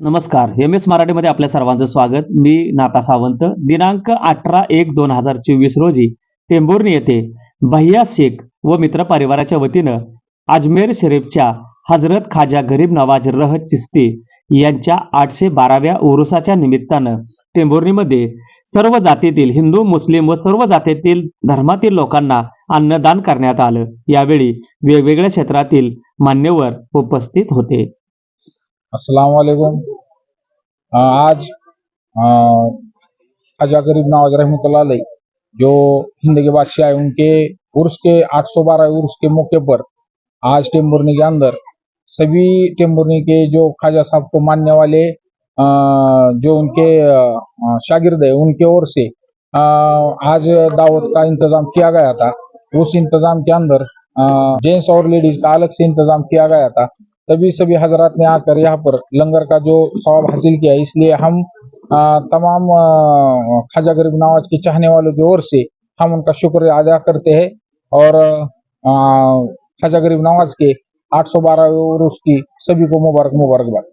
नमस्कार. M S मराठीमध्ये आपल्या सर्वांचं स्वागत. मी नाता सावंत. दिनांक अठरा एक दोन हजार चोवीस रोजी टेंभुर्णी येथे भैया शेख व मित्र परिवाराच्या वतीनं अजमेर शरीफच्या हजरत खाजा गरीब नवाज रह चिस्ती यांच्या आठशे बाराव्या उरुसाच्या निमित्तानं टेंभुर्णीमध्ये सर्व जातीतील हिंदू मुस्लिम व सर्व जातीतील धर्मातील लोकांना अन्नदान करण्यात आलं. यावेळी वेगवेगळ्या क्षेत्रातील मान्यवर उपस्थित होते. अस्सलाम वालेकुम आज अ, ख्वाजा गरीब नवाज़ अलैह जो हिंद के बादशाह है उनके उर्स के 812 उर्स के मौके पर आज टेम्बुरनी के अंदर सभी टेम्बुरनी के जो ख्वाजा साहब को मानने वाले जो उनके शागिर्द है उनके ओर से आज दावत का इंतज़ाम किया गया था। उस इंतज़ाम के अंदर जेंट्स और लेडीज़ का अलग से इंतज़ाम किया गया था। तभी सभी हजरात ने आकर यहाँ पर लंगर का जो सवाब हासिल किया। इसलिए हम आ, तमाम ख्वाजा गरीब नवाज़ के चाहने वालों की ओर से हम उनका शुक्र अदा करते हैं और ख्वाजा गरीब नवाज़ के 812 बारह उसकी सभी को मुबारक मुबारकबाद।